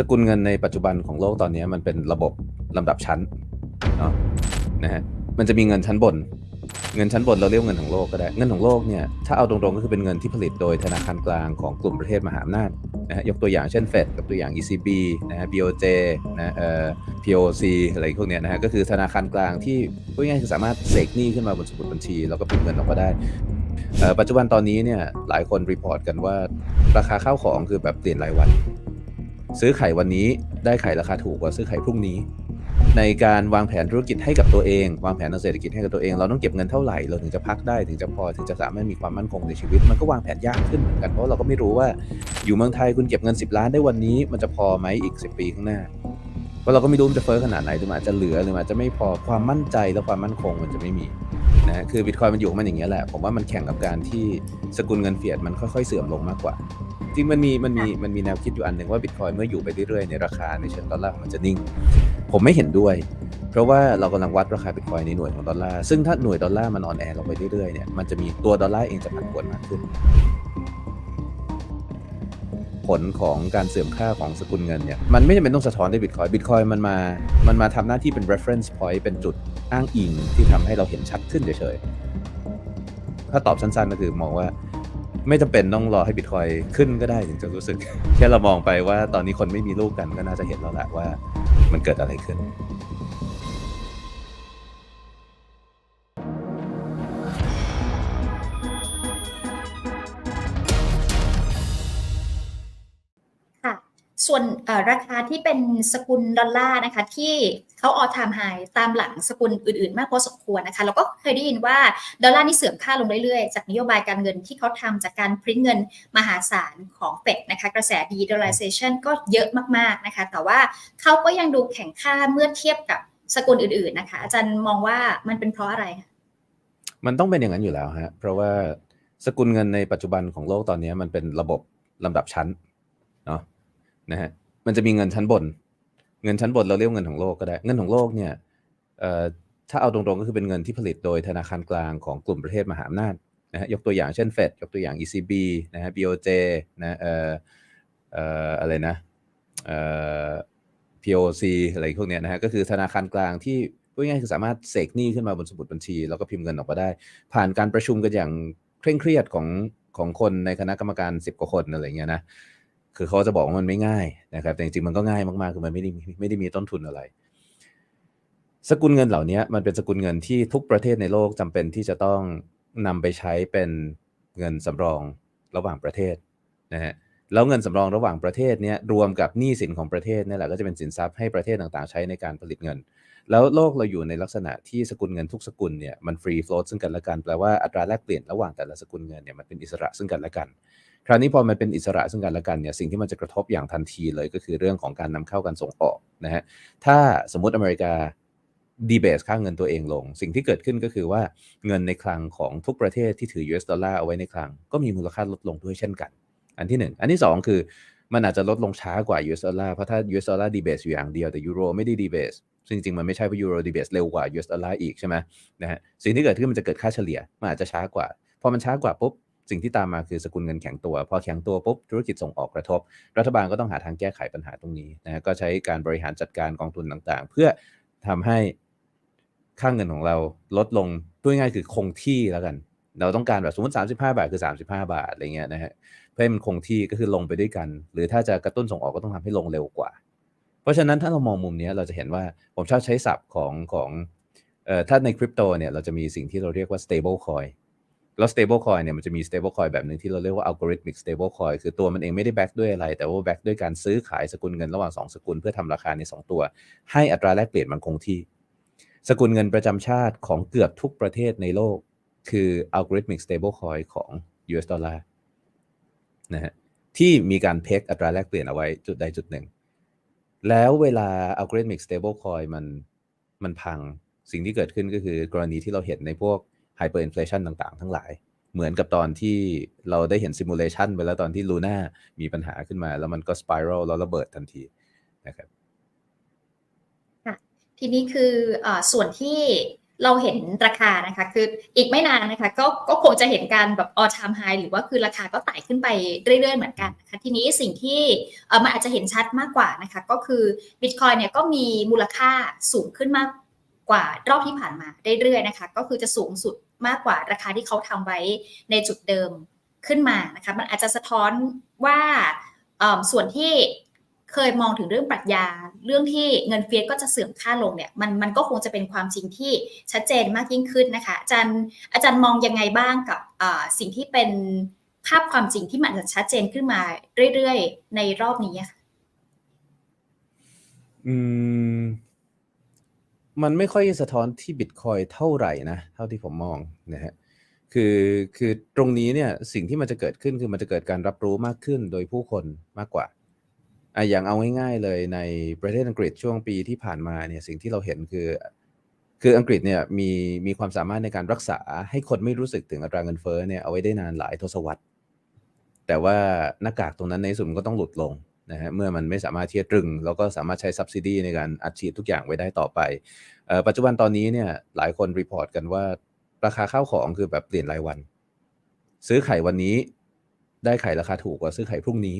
สกุลเงินในปัจจุบันของโลกตอนนี้มันเป็นระบบลำดับชั้นเนาะนะฮะมันจะมีเงินชั้นบน เงินชั้นบนเราเรียกเงินของโลกก็ได้ เงินของโลกเนี่ยถ้าเอาตรงๆก็คือเป็นเงินที่ผลิตโดยธนาคารกลางของกลุ่มประเทศมหาอำนาจนะฮะยกตัวอย่างเช่นเฟดกับตัวอย่าง ECB นะฮะ BOJ นะเอ่อ POC อะไรพวกเนี้ยนะฮะก็คือธนาคารกลางที่พูดง่ายๆคือสามารถเสกหนี้ขึ้นมาบนสมุดบัญชี แล้วก็พิมพ์เงินออกมาได้ปัจจุบันตอนนี้เนี่ยหลายคนรีพอร์ตกันว่าราคาข้าวของคือแบบเปลี่ยนรายวัน ซื้อไข่วันนี้ได้ไข่ราคาถูกกว่าซื้อไข่พรุ่งนี้ ในการวางแผนธุรกิจให้กับตัวเอง วางแผนทางเศรษฐกิจให้กับตัวเอง เราต้องเก็บเงินเท่าไหร่เราถึงจะพักได้ถึงจะพอถึงจะสามารถมีความมั่นคงในชีวิต มันก็วางแผนยากขึ้นเหมือนกันเพราะเราก็ไม่รู้ว่าอยู่เมืองไทยคุณเก็บเงิน 10 ล้านได้วันนี้ มันจะพอไหมอีก 10 ปีข้างหน้าเพราะเราก็ไม่รู้มันจะเฟ้อขนาดไหนหรือมันอาจจะเหลือหรือมันอาจจะไม่พอความมั่นใจและความมั่นคงมันจะไม่มีนะคือบิตคอยมันอยู่ของมันอย่างเงี้ยแหละผมว่ามันแข่งกับการที่สกุลเงินเฟียดมันค่อยๆเสื่อมลงมากกว่า จริงมันมีมันมีมันมีแนวคิดอยู่อันหนึ่งว่าบิตคอยเมื่ออยู่ไปเรื่อยๆในราคาในเชิงดอลลาร์มันจะนิ่ง ผมไม่เห็นด้วย เพราะว่าเรากำลังวัดราคาบิตคอยในหน่วยของดอลลาร์ซึ่งถ้าหน่วยดอลลาร์มันอ่อนแอลงไปเรื่อยๆเนี่ยมันจะมีตัวดอลลาร์เองจะผันผวนมากขึ้น ผลของการเสื่อมค่าของสกุลเงินเนี่ยมันไม่จำเป็นต้องสะท้อนด้วยบิตคอยบิตคอยมันมามันมาทำหน้าที่เป็น reference point เป็นจุดอ้างอิงที่ทำให้เราเห็นชัดขึ้นเฉยๆถ้าตอบสั้นๆก็คือมองว่า ไม่จำเป็นต้องรอให้บิตคอยขึ้นก็ได้ถึงจะรู้สึก แค่เรามองไปว่าตอนนี้คนไม่มีลูกกันก็น่าจะเห็นแล้วแหละว่ามันเกิดอะไรขึ้น ส่วนราคาที่เป็นสกุลดอลลาร์นะคะที่เขาออทามไฮตามหลังสกุลอื่นๆ มากพอสมควรนะคะเราก็เคยได้ยินว่าดอลลาร์นี่เสื่อมค่าลงเรื่อยๆ จากนโยบายการเงินที่เขาทำจากการพริ้นเงินมหาศาลของเฟดนะคะกระแส de-dollarization ก็เยอะมากๆนะคะแต่ว่าเขาก็ยังดูแข็งค่าเมื่อเทียบกับสกุลอื่นๆนะคะ อาจารย์มองว่ามันเป็นเพราะอะไร มันต้องเป็นอย่างนั้นอยู่แล้วฮะเพราะว่าสกุลเงินในปัจจุบันของโลกตอนนี้มันเป็นระบบลำดับชั้นเนาะ นะฮะมันจะมีเงินชั้นบน เงินชั้นบนเราเรียกว่าเงินของโลกก็ได้ เงินของโลกเนี่ยถ้าเอาตรงๆก็คือเป็นเงินที่ผลิตโดยธนาคารกลางของกลุ่มประเทศมหาอำนาจนะฮะยกตัวอย่างเช่นเฟดยกตัวอย่าง ECB นะฮะ BOJ นะเอ่อเอ่ออะไรนะเอ่อ POC อะไรพวกเนี้ยนะฮะก็คือธนาคารกลางที่พูดง่ายๆคือสามารถเสกหนี้ขึ้นมาบนสมุดบัญชี แล้วก็พิมพ์เงินออกมาได้ ผ่านการประชุมกันอย่างเคร่งเครียดของของคนในคณะกรรมการ 10 กว่าคนอะไรเงี้ยนะ คือเขาจะบอกว่ามันไม่ง่ายนะครับ แต่จริงๆมันก็ง่ายมากๆคือมันไม่ได้ไม่ได้มีต้นทุนอะไร สกุลเงินเหล่านี้มันเป็นสกุลเงินที่ทุกประเทศในโลกจำเป็นที่จะต้องนำไปใช้เป็นเงินสำรองระหว่างประเทศนะฮะแล้วเงินสำรองระหว่างประเทศเนี้ยรวมกับหนี้สินของประเทศนี่แหละก็จะเป็นสินทรัพย์ให้ประเทศต่างๆ ใช้ในการผลิตเงิน แล้วโลกเราอยู่ในลักษณะที่สกุลเงินทุกสกุลเนี่ยมันฟรีโฟล t ซึ่งกันและกันแปลว่าอัตราแลกเปลี่ยนระหว่างแต่ละสกุลเงินเนี่ยมันเป็นอิสระซึ่งกันและกัน คราวนี้พอมันเป็นอิสระซึ่งกันและกันเนี่ยสิ่งที่มันจะกระทบอย่างทันทีเลยก็คือเรื่องของการนำเข้าการส่งออกนะฮะถ้าสมมติอเมริกาดีเบสค่าเงินตัวเองลง สิ่งที่เกิดขึ้นก็คือว่าเงินในคลังของทุกประเทศที่ถือ US ดอลลาร์เอาไว้ในคลัง ก็มีมูลค่าลดลงด้วยเช่นกัน อันที่หนึ่งอันที่สองคือมันอาจจะลดลงช้ากว่า US ดอลลาร์เพราะถ้า US ดอลลาร์ดีเบสอยู่อย่างเดียวแต่ยูโรไม่ได้ดีเบสซึ่งจริงๆมันไม่ใช่เพราะยูโรดีเบสเร็วกว่า US ดอลลาร์อีกใช่ไหมนะฮะสิ่งที่เกิดขึ้นมันจะเกิดค่าเฉลี่ยมันอาจจะช้ากว่าพอมันช้ากว่าปุ๊บ สิ่งที่ตามมาคือสกุลเงินแข็งตัว พอแข็งตัวปุ๊บธุรกิจส่งออกกระทบ รัฐบาลก็ต้องหาทางแก้ไขปัญหาตรงนี้นะฮะก็ใช้การบริหารจัดการกองทุนต่างๆ เพื่อทำให้ค่าเงินของเราลดลงด้วยง่ายคือคงที่แล้วกัน เราต้องการแบบสมมติ 35 บาทคือ 35 บาทอะไรเงี้ยนะฮะเพื่อให้มันคงที่ก็คือลงไปด้วยกัน หรือถ้าจะกระตุ้นส่งออกก็ต้องทำให้ลงเร็วกว่า เพราะฉะนั้นถ้าเรามองมุมนี้เราจะเห็นว่าผมชอบใช้ศัพท์ของของเอ่อถ้าในคริปโตเนี่ยเราจะมีสิ่งที่เราเรียกว่า stable coin แล้ว stable coin เนี่ยมันจะมี stable coin แบบหนึ่งที่เราเรียกว่า algorithmic stable coin คือตัวมันเองไม่ได้แบ็กด้วยอะไร แต่ว่าแบ็กด้วยการซื้อขายสกุลเงินระหว่าง 2 สกุลเพื่อทำราคาใน 2 ตัว ให้อัตราแลกเปลี่ยนมันคงที่ สกุลเงินประจำชาติของเกือบทุกประเทศในโลก คือ algorithmic stable coin ของ US ดอลลาร์นะฮะที่มีการเพกอัตราแลกเปลี่ยนเอาไว้จุดใดจุดหนึ่ง แล้วเวลา algorithmic stable coin มันมันพังสิ่งที่เกิดขึ้นก็คือกรณีที่เราเห็นในพวก hyperinflation ต่างๆ ทั้งหลาย เหมือนกับตอนที่เราได้เห็น simulation ไปแล้วตอนที่ Luna มีปัญหาขึ้นมา แล้วมันก็ spiral แล้วระเบิดทันทีนะครับทีนี้คืออส่วนที่เราเห็นราคานะคะคืออีกไม่นานนะคะก็ก็คงจะเห็นการแบบ all time high หรือว่าคือราคาก็ไต่ขึ้นไปเรื่อยๆเหมือนกันนะคะทีนี้สิ่งที่มันอาจจะเห็นชัดมากกว่านะคะก็คือ Bitcoin เนี่ยก็มีมูลค่าสูงขึ้นมากกว่ารอบที่ผ่านมาเรื่อยๆนะคะก็คือจะสูงสุด มากกว่าราคาที่เขาทำไว้ในจุดเดิมขึ้นมานะคะมันอาจจะสะท้อนว่าส่วนที่เคยมองถึงเรื่องปรัชญา เรื่องที่เงินเฟ้อก็จะเสื่อมค่าลงเนี่ยมันมันก็คงจะเป็นความจริงที่ชัดเจนมากยิ่งขึ้นนะคะ อาจารย์อาจารย์มองยังไงบ้างกับสิ่งที่เป็นภาพความจริงที่มันจะชัดเจนขึ้นมาเรื่อยๆ ในรอบนี้ค่ะอืม มันไม่ค่อยสะท้อนที่บิตคอยเท่าไหร่นะ เท่าที่ผมมองนะฮะคือคือตรงนี้เนี่ยสิ่งที่มันจะเกิดขึ้นคือมันจะเกิดการรับรู้มากขึ้นโดยผู้คนมากกว่าอะอย่างเอาง่ายๆเลยในประเทศอังกฤษช่วงปีที่ผ่านมาเนี่ยสิ่งที่เราเห็นคือ คืออังกฤษเนี่ยมีมีความสามารถในการรักษาให้คนไม่รู้สึกถึงอัตราเงินเฟ้อเนี่ยเอาไว้ได้นานหลายทศวรรษ แต่ว่าหน้ากากตรงนั้นในสุดมันก็ต้องหลุดลง นะฮะเมื่อมันไม่สามารถที่จะตรึง แล้วก็สามารถใช้ subsidy ในการอัดฉีดทุกอย่างไว้ได้ต่อไปเอ่อปัจจุบันตอนนี้เนี่ยหลายคนรีพอร์ตกันว่าราคาข้าวของคือแบบเปลี่ยนรายวัน ซื้อไข่วันนี้ ได้ไข่ราคาถูกกว่าซื้อไข่พรุ่งนี้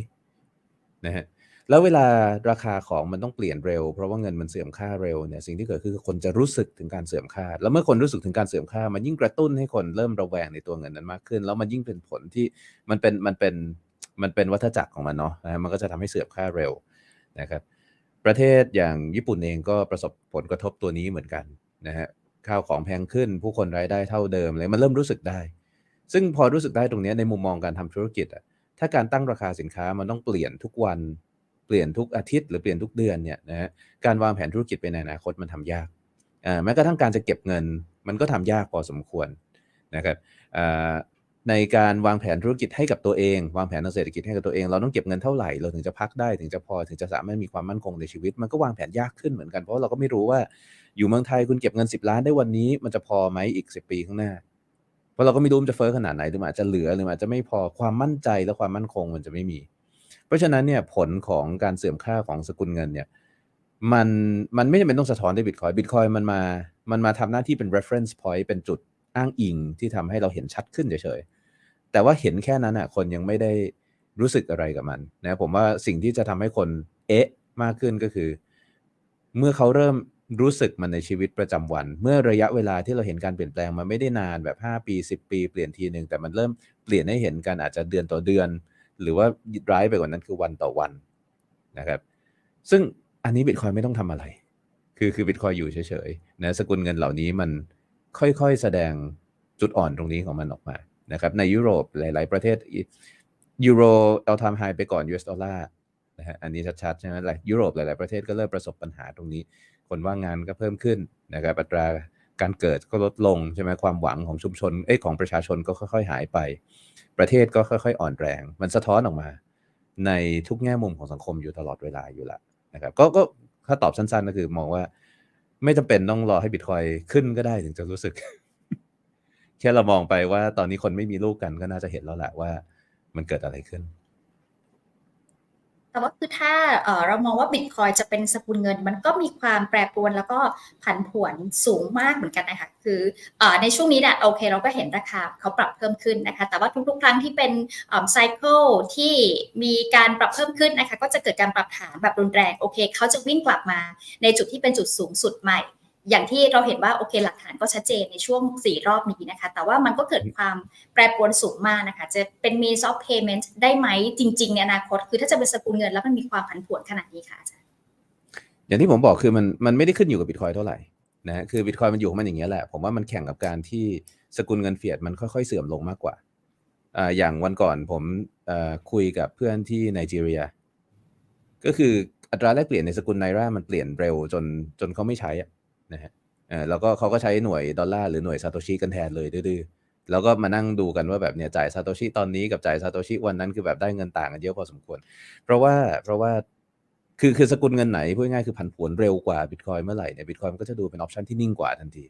นะฮะแล้วเวลาราคาของมันต้องเปลี่ยนเร็ว เพราะว่าเงินมันเสื่อมค่าเร็วเนี่ยสิ่งที่เกิดขึ้นคือคนจะรู้สึกถึงการเสื่อมค่า แล้วเมื่อคนรู้สึกถึงการเสื่อมค่า มันยิ่งกระตุ้นให้คนเริ่มระแวงในตัวเงินนั้นมากขึ้น แล้วมันยิ่งเป็นผลที่มันเป็นมันเป็น มันเป็นวัฏจักรของมันเนาะนะฮะมันก็จะทำให้เสื่อมค่าเร็วนะครับประเทศอย่างญี่ปุ่นเองก็ประสบผลกระทบตัวนี้เหมือนกันนะฮะข้าวของแพงขึ้นผู้คนรายได้เท่าเดิมเลยมันเริ่มรู้สึกได้ ซึ่งพอรู้สึกได้ตรงนี้ในมุมมองการทำธุรกิจอะถ้าการตั้งราคาสินค้ามันต้องเปลี่ยนทุกวันเปลี่ยนทุกอาทิตย์หรือเปลี่ยนทุกเดือนเนี่ยนะฮะการวางแผนธุรกิจไปในอนาคตมันทำยากอ่าแม้กระทั่งการจะเก็บเงิน มันก็ทำยากพอสมควรนะครับอ่า ในการวางแผนธุรกิจให้กับตัวเอง วางแผนทางเศรษฐกิจให้กับตัวเองเราต้องเก็บเงินเท่าไหร่เราถึงจะพักได้ถึงจะพอถึงจะสามารถมีความมั่นคงในชีวิต มันก็วางแผนยากขึ้นเหมือนกันเพราะเราก็ไม่รู้ว่าอยู่เมืองไทยคุณเก็บเงิน 10 ล้านได้วันนี้ มันจะพอไหมอีก 10 ปีข้างหน้า เพราะเราก็ไม่รู้มันจะเฟ้อขนาดไหนหรืออาจจะเหลือหรืออาจจะไม่พอความมั่นใจและความมั่นคงมันจะไม่มี เพราะฉะนั้นเนี่ยผลของการเสื่อมค่าของสกุลเงินเนี่ยมันมันไม่จำเป็นต้องสะท้อนด้วยบิตคอยบิตคอยมันมามันมาทำหน้าที่เป็น reference point เป็นจุด อ้างอิงที่ทำให้เราเห็นชัดขึ้นเฉยๆ แต่ว่าเห็นแค่นั้นอะคนยังไม่ได้รู้สึกอะไรกับมันนะผมว่าสิ่งที่จะทำให้คนเอ๊ะมากขึ้นก็คือ เมื่อเขาเริ่มรู้สึกมันในชีวิตประจำวัน เมื่อระยะเวลาที่เราเห็นการเปลี่ยนแปลงมันไม่ได้นานแบบ 5 ปี 10 ปีเปลี่ยนทีหนึ่งแต่มันเริ่มเปลี่ยนให้เห็นกันอาจจะเดือนต่อเดือน หรือว่าร้ายไปกว่านั้นคือวันต่อวันนะครับ ซึ่งอันนี้บิตคอยไม่ต้องทำอะไร คือคือบิตคอยอยู่เฉยๆนะสกุลเงินเหล่านี้มัน ค่อยๆ แสดงจุดอ่อนตรงนี้ของมันออกมานะครับในยุโรปหลาย ๆ ประเทศยูโรเอาทำไฮไปก่อน US ดอลลาร์นะฮะอันนี้ชัดๆใช่ไหมหลายยุโรปหลาย ๆ ประเทศก็เริ่มประสบปัญหาตรงนี้ คนว่างงานก็เพิ่มขึ้นนะครับอัตราการเกิดก็ลดลงใช่ไหมความหวังของชุมชนเอ้ยของประชาชนก็ค่อย ๆ หายไป ประเทศก็ค่อย ๆ อ่อนแรง มันสะท้อนออกมา ในทุกแง่มุมของสังคมอยู่ตลอดเวลาอยู่ล้วนะครับก็ก็ถ้าตอบสั้นๆก็คือมองว่า ไม่จำเป็นต้องรอให้บิตคอยขึ้นก็ได้ถึงจะรู้สึก แค่เรามองไปว่าตอนนี้คนไม่มีลูกกันก็น่าจะเห็นแล้วแหละว่ามันเกิดอะไรขึ้น แต่ว่าคือถ้าเรามองว่าบิตคอยจะเป็นสกุลเงิน มันก็มีความแปรปรวนแล้วก็ผันผวนสูงมากเหมือนกันนะคะคือเอ่อในช่วงนี้เนี่ยโอเคเราก็เห็นราคาเขาปรับเพิ่มขึ้นนะคะแต่ว่าทุกๆ ครั้งที่เป็นไซเคิลที่มีการปรับเพิ่มขึ้นนะคะก็จะเกิดการปรับฐานแบบรุนแรงโอเคเขาจะวิ่งกลับมาในจุดที่เป็นจุดสูงสุดใหม่ อย่างที่เราเห็นว่าโอเคหลักฐานก็ชัดเจนในช่วง 4 รอบนี้นะคะ แต่ว่ามันก็เกิดความแปรปรวนสูงมากนะคะ จะเป็น means of payment ได้ไหมจริง ๆ ในอนาคต คือถ้าจะเป็นสกุลเงินแล้วมันมีความผันผวนขนาดนี้ค่ะอาจารย์อย่างที่ผมบอกคือมันมันไม่ได้ขึ้นอยู่กับบิตคอยเท่าไหร่นะฮะคือบิตคอยมันอยู่ของมันอย่างเงี้ยแหละ ผมว่ามันแข่งกับการที่สกุลเงินเฟียดมันค่อยๆเสื่อมลงมากกว่าอ่าอย่างวันก่อนผมเอ่อคุยกับเพื่อนที่ไนจีเรีย ก็คืออัตราแลกเปลี่ยนในสกุลไนรามันเปลี่ยนเร็วจนจนเขาไม่ใช้อะ นะฮะเออแล้วก็เขาก็ใช้หน่วยดอลลาร์หรือหน่วยซาโตชิกันแทนเลยดื้อๆแล้วก็มานั่งดูกันว่าแบบเนี่ยจ่ายซาโตชิตอนนี้กับจ่ายซาโตชิวันนั้นคือแบบได้เงินต่างกันเยอะพอสมควร เพราะว่าเพราะว่าคือคือสกุลเงินไหนพูดง่ายคือผันผวนเร็วกว่าบิตคอยเมื่อไหร่เนี่ยบิตคอยมันก็จะดูเป็นออปชันที่นิ่งกว่าทันที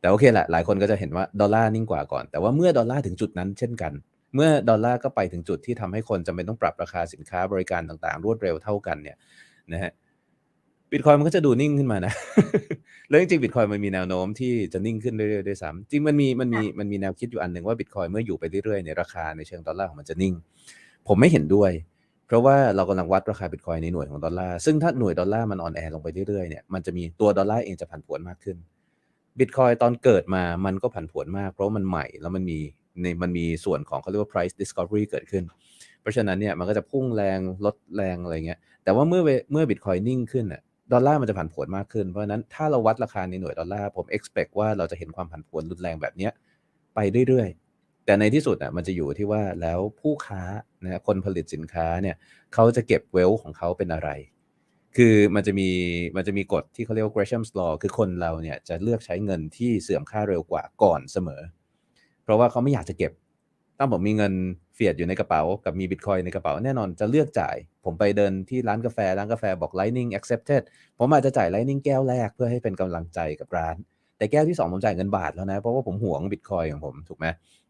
แต่โอเคแหละหลายคนก็จะเห็นว่าดอลลาร์นิ่งกว่าก่อน แต่ว่าเมื่อดอลลาร์ถึงจุดนั้นเช่นกัน เมื่อดอลลาร์ก็ไปถึงจุดที่ทำให้คนจำเป็นต้องปรับราคาสินค้าบริการต่างๆ รวดเร็วเท่ากันเนี่ยนะฮะ บิตคอยมันก็จะดูนิ่งขึ้นมานะ แล้วจริงๆบิตคอยมันมีแนวโน้มที่จะนิ่งขึ้นเรื่อยๆด้วยซ้ำจริงมันมีมันมีมันมีแนวคิดอยู่อันหนึ่งว่าบิตคอยเมื่ออยู่ไปเรื่อยๆในยราคาในเชิงดอลลาร์ของมันจะนิ่ง ผมไม่เห็นด้วย เพราะว่าเรากำลังวัดราคาบิตคอยในหน่วยของดอลลาร์ซึ่งถ้าหน่วยดอลลาร์มันอ่อนแอลงไปเรื่อยๆเนี่ยมันจะมีตัวดอลลาร์เองจะผันผวนมากขึ้นบิตคอยตอนเกิดมามันก็ผันผวนมาก เพราะว่ามันใหม่แล้วมันมีในมันมีส่วนของเขาเรียกว่า price discovery เกิดขึ้น เพราะฉะนั้นเนี่ยมันก็จะพุ่งแรงลดแรงอะไรเงี้ยแต่ว่าเมื่อเวเมื่อบิตคอยนิ่งขึ้นอะ ดอลลาร์มันจะผันผวนมากขึ้น เพราะฉะนั้นถ้าเราวัดราคาในหน่วยดอลลาร์ผม expect ว่าเราจะเห็นความผันผวนรุนแรงแบบนี้ไปเรื่อยๆ แต่ในที่สุดอะมันจะอยู่ที่ว่าแล้วผู้ค้านะคนผลิตสินค้าเนี่ยเขาจะเก็บเวลของเขาเป็นอะไร คือมันจะมีมันจะมีกฎที่เขาเรียกว่า Gresham's law คือคนเราเนี่ยจะเลือกใช้เงินที่เสื่อมค่าเร็วกว่าก่อนเสมอ เพราะว่าเขาไม่อยากจะเก็บ ถ้าผมมีเงิน ฟียดอยู่ในกระเป๋ากับมีบิตคอยในกระเป๋าแน่นอนจะเลือกจ่าย ผมไปเดินที่ร้านกาแฟร้านกาแฟบอก Lightning accepted ผมอาจจะจ่าย Lightning แก้วแรกเพื่อให้เป็นกำลังใจกับร้าน แต่แก้วที่ 2 ผมจ่ายเงินบาทแล้วนะ เพราะว่าผมหวงบิตคอยของผมถูกไหม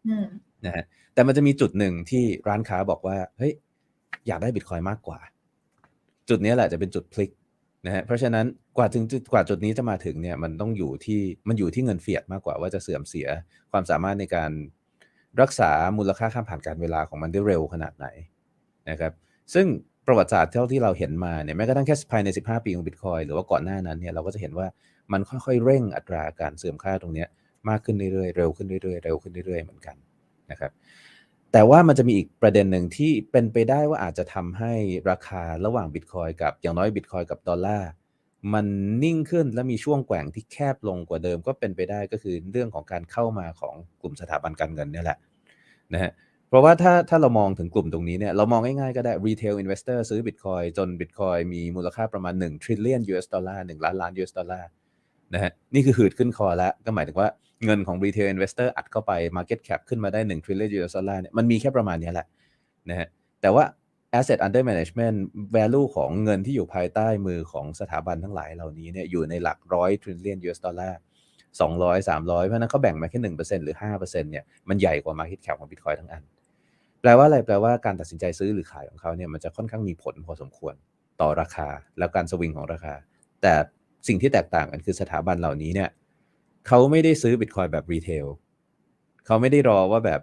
อืมนะฮะแต่มันจะมีจุดหนึ่งที่ร้านค้าบอกว่าเฮ้ยอยากได้บิตคอยมากกว่า จุดนี้แหละจะเป็นจุดพลิกนะฮะเพราะฉะนั้นกว่าถึงจุดกว่าจุดนี้จะมาถึงเนี่ยมันต้องอยู่ที่มันอยู่ที่เงินเฟียดมากกว่าว่าจะเสื่อมเสียความสามารถในการ รักษามูลค่าข้ามผ่านการเวลาของมันได้เร็วขนาดไหนนะครับซึ่งประวัติศาสตร์เท่าที่เราเห็นมาเนี่ยแม้กระทั่งแค่ภายใน 15 ปีของบิตคอยหรือว่าก่อนหน้านั้นเนี่ยเราก็จะเห็นว่ามันค่อยๆเร่งอัตราการเสื่อมค่าตรงนี้มากขึ้นเรื่อยๆเร็วขึ้นเรื่อยๆเร็วขึ้นเรื่อยๆเหมือนกันนะครับแต่ว่ามันจะมีอีกประเด็นหนึ่งที่เป็นไปได้ว่าอาจจะทำให้ราคาระหว่างบิตคอยกับอย่างน้อยบิตคอยกับดอลลาร์ มันนิ่งขึ้นและมีช่วงแกว่งที่แคบลงกว่าเดิมก็เป็นไปได้ก็คือเรื่องของการเข้ามาของกลุ่มสถาบันการเงินเนี่ยแหละนะฮะเพราะว่าถ้าถ้าเรามองถึงกลุ่มตรงนี้เนี่ยเรามองง่ายๆก็ได้ retail investor ซื้อบิตคอยจนบิตคอยมีมูลค่าประมาณ 1 trillion US ดอลลาร์1ล้านล้าน US ดอลลาร์นะฮะนี่คือหืดขึ้นคอแล้วก็หมายถึงว่าเงินของ retail investor อัดเข้าไป market cap ขึ้นมาได้ 1 trillion US ดอลลาร์เนี่ยมันมีแค่ประมาณนี้แหละนะฮะแต่ว่า asset under management value ของเงินที่อยู่ภายใต้มือของสถาบันทั้งหลายเหล่านี้เนี่ยอยู่ในหลักร้อย trillion US ดอลลาร์สองร้อยสามร้อยเพราะฉะนั้นเขาแบ่งมาแค่หนึ่งเปอร์เซ็นหรือห้าเปอร์เซ็นเนี่ยมันใหญ่กว่า market cap ของ bitcoin ทั้งอัน แปลว่าอะไรแปลว่าการตัดสินใจซื้อหรือขายของเขาเนี่ยมันจะค่อนข้างมีผลพอสมควรต่อราคาแล้วการสวิงของราคา แต่สิ่งที่แตกต่างกันคือสถาบันเหล่านี้เนี่ยเขาไม่ได้ซื้อบิตคอยแบบรีเทลเขาไม่ได้รอว่าแบบ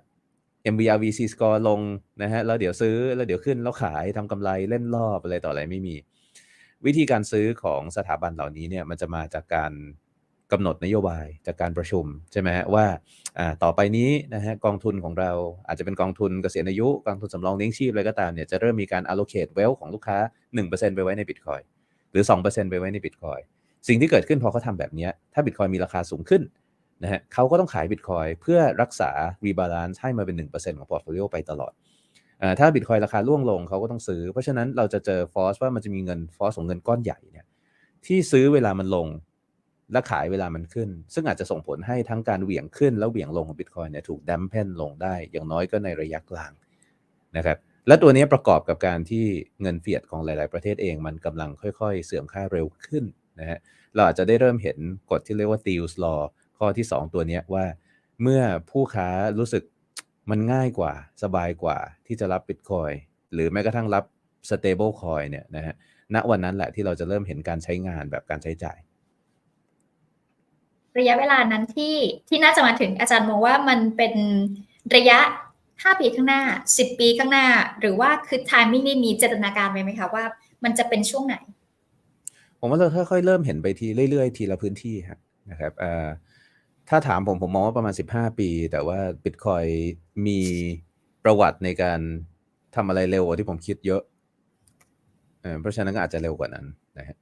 MVRVC score ลงนะฮะแล้วเดี๋ยวซื้อแล้วเดี๋ยวขึ้นแล้วขายทำกำไรเล่นรอบอะไรต่ออะไรไม่มี วิธีการซื้อของสถาบันเหล่านี้เนี่ยมันจะมาจากการกำหนดนโยบายจากการประชุมใช่ไหมฮะว่าต่อไปนี้นะฮะกองทุนของเราอาจจะเป็นกองทุนเกษียณอายุกองทุนสำรองเลี้ยงชีพอะไรก็ตามเนี่ยจะเริ่มมีการ allocate wealth ของลูกค้า 1%ไปไว้ใน Bitcoin หรือ 2%ไปไว้ใน Bitcoin สิ่งที่เกิดขึ้นพอเขาทำแบบเนี้ยถ้า Bitcoin มีราคาสูงขึ้น นะฮะเขาก็ต้องขาย Bitcoin เพื่อรักษา rebalance ให้มาเป็น 1%ของ portfolio ไปตลอดถ้า Bitcoin ราคาร่วงลงเขาก็ต้องซื้อ เพราะฉะนั้นเราจะเจอ force ว่ามันจะมีเงิน force ของเงินก้อนใหญ่เนี่ยที่ซื้อเวลามันลง และขายเวลามันขึ้น ซึ่งอาจจะส่งผลให้ทั้งการเหวี่ยงขึ้น และเหวี่ยงลงของ Bitcoin เนี่ยถูกดัมเพนลงได้อย่างน้อยก็ในระยะกลางนะครับและตัวนี้ประกอบกับการที่เงินเฟียดของหลาย ๆ ประเทศเองมันกำลังค่อย ๆ เสื่อมค่าเร็วขึ้นนะฮะเราอาจจะได้เริ่มเห็นกฎที่เรียกว่า Thiel's law ข้อที่ 2 ตัวเนี้ยว่า เมื่อผู้ค้ารู้สึกมันง่ายกว่าสบายกว่าที่จะรับ Bitcoin หรือแม้กระทั่งรับ stable coin เนี่ยนะฮะณวันนั้นแหละที่เราจะเริ่มเห็นการใช้งานแบบการใช้จ่าย ระยะเวลานั้นที่ที่น่าจะมาถึงอาจารย์มองว่ามันเป็นระยะ 5 ปีข้างหน้า 10 ปีข้างหน้า หรือว่าคือ timing นี่มีเจตนาการไว้ไหมคะว่ามันจะเป็นช่วงไหน ผมว่าเราค่อยๆเริ่มเห็นไปทีเรื่อยๆ ทีละพื้นที่ฮะนะครับเอ่อ ถ้าถามผมผมมองว่าประมาณ 15 ปี แต่ว่าบิตคอยมีประวัติในการทำอะไรเร็วกว่าที่ผมคิดเยอะเอเพราะฉะนั้นก็อาจจะเร็วกว่านั้นนะ